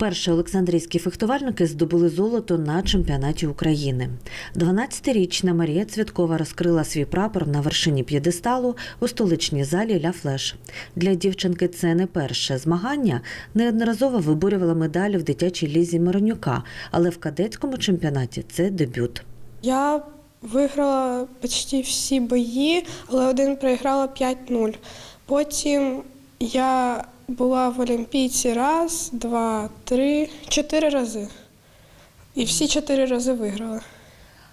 Вперше олександрійські фехтувальники здобули золото на чемпіонаті України. 12-річна Марія Цвіткова розкрила свій прапор на вершині п'єдесталу у столичній залі Ля Флеш. Для дівчинки це не перше змагання. Неодноразово виборювала медалі в дитячій лізі Миронюка, але в кадетському чемпіонаті це дебют. Я виграла почти всі бої, але один проіграла 5-0. Потім я була в Олімпійці раз, два, три, чотири рази. І всі чотири рази виграла.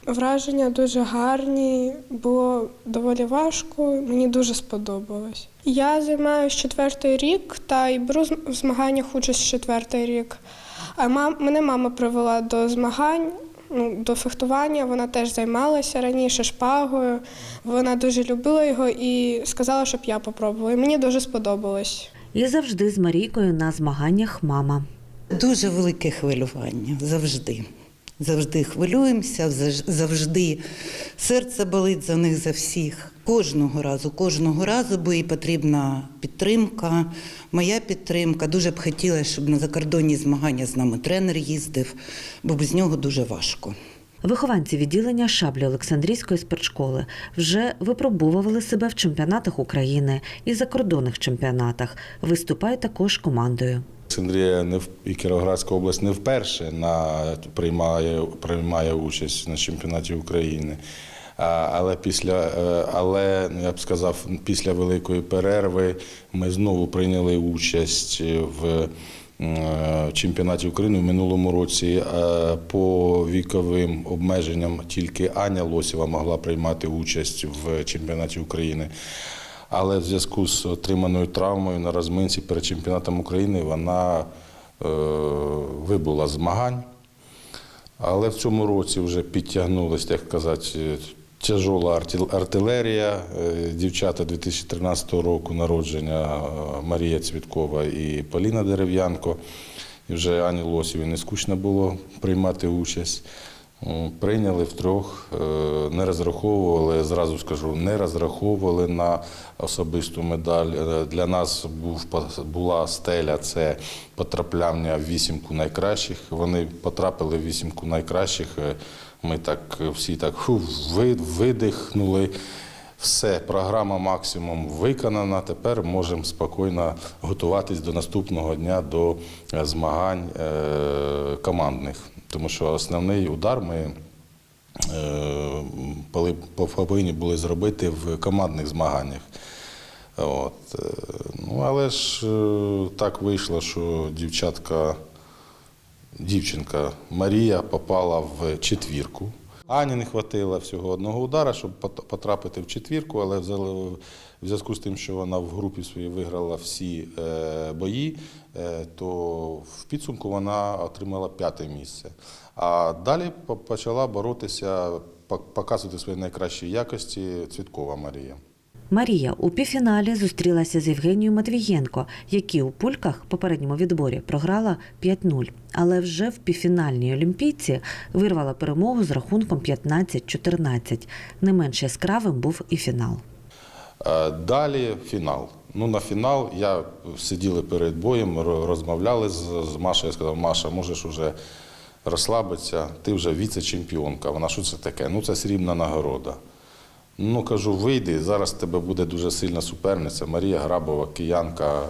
Враження дуже гарні, було доволі важко, мені дуже сподобалось. Я займаюся четвертий рік та й беру в змаганнях участь четвертий рік. А мам, мене мама привела до змагань, ну, до фехтування. Вона теж займалася раніше шпагою. Вона дуже любила його і сказала, щоб я попробувала. І мені дуже сподобалось. І завжди з Марійкою на змаганнях мама. Дуже велике хвилювання завжди. Завжди хвилюємося, завжди серце болить за них за всіх. Кожного разу, кожного разу, бо їй потрібна підтримка, моя підтримка. Дуже б хотіла, щоб на закордонні змагання з нами тренер їздив, бо без нього дуже важко. Вихованці відділення шаблі Олександрійської спецшколи вже випробовували себе в чемпіонатах України і закордонних чемпіонатах. Виступають також командою. Олександрія не і Кіровоградська область не вперше на приймає, приймає участь на чемпіонаті України. Але після, е, але я б сказав, після великої перерви ми знову прийняли участь в чемпіонаті України в минулому році. Е, По віковим обмеженням тільки Аня Лосєва могла приймати участь в чемпіонаті України. Але в зв'язку з отриманою травмою на розминці перед чемпіонатом України вона е, вибула змагань. Але в цьому році вже підтягнулася, як казати, тяжола артилерія. Е, Дівчата 2013 року народження е, Марія Цвіткова і Поліна Дерев'янко. І вже Ані Лосів не скучно було приймати участь. Прийняли втрьох, е, не розраховували, зразу скажу, не розраховували на особисту медаль. Е, Для нас був, була стеля це потрапляння в вісімку найкращих. Вони потрапили в вісімку найкращих. Е, Ми так всі так фу, видихнули. Все, програма максимум виконана. Тепер можемо спокійно готуватись до наступного дня до змагань командних. Тому що основний удар ми е, повинні були зробити в командних змаганнях. От. е, Ну, але ж е, так вийшло, що дівчатка, дівчинка Марія попала в четвірку. Ані не хватило всього одного удара, щоб пот- потрапити в четвірку, але в зв'язку з тим, що вона в групі своїй виграла всі е, бої, е, то в підсумку вона отримала п'яте місце. А далі по- почала боротися, пок- показувати свої найкращі якості Цвіткова Марія. Марія у півфіналі зустрілася з Євгенією Матвієнко, які у пульках попередньому відборі програла 5-0. Але вже в півфінальній олімпійці вирвала перемогу з рахунком 15-14. Не менш яскравим був і фінал. Е, Далі фінал. Ну, на фінал я сиділи перед боєм, розмовляли з, Машею. Я сказав, Маша, можеш вже розслабитися, ти вже віце-чемпіонка. Вона що це таке? Ну, це срібна нагорода. Ну, кажу, вийди, зараз тебе буде дуже сильна суперниця. Марія Грабова, киянка,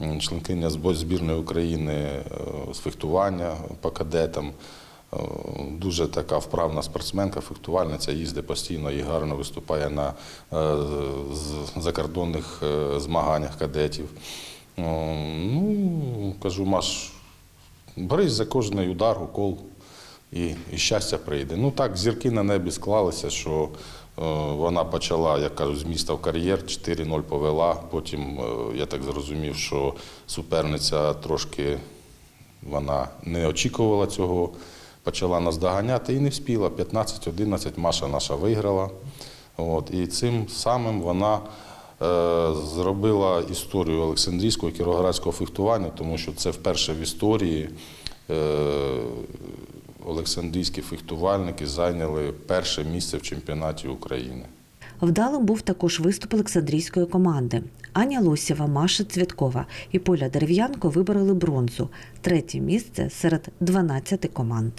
е, е, членкиня збірної України е, з фехтування по кадетам. Дуже така вправна спортсменка, фехтувальниця, їздить постійно і гарно виступає на закордонних змаганнях кадетів. Ну, кажу, Маш, берись за кожний удар, укол і, і щастя прийде. Ну так, зірки на небі склалися, що е, вона почала, як кажуть, з міста в кар'єр, 4-0 повела. Потім е, я так зрозумів, що суперниця трошки вона не очікувала цього, почала нас доганяти і не вспіла. 15-11 Маша наша виграла. От, і цим самим вона е, зробила історію Олександрійського і кіровоградського фехтування, тому що це вперше в історії олександрійські фехтувальники зайняли перше місце в чемпіонаті України. Вдалим був також виступ Олександрійської команди. Аня Лосєва, Маша Цвяткова і Поля Дерев'янко вибороли бронзу, третє місце серед 12 команд.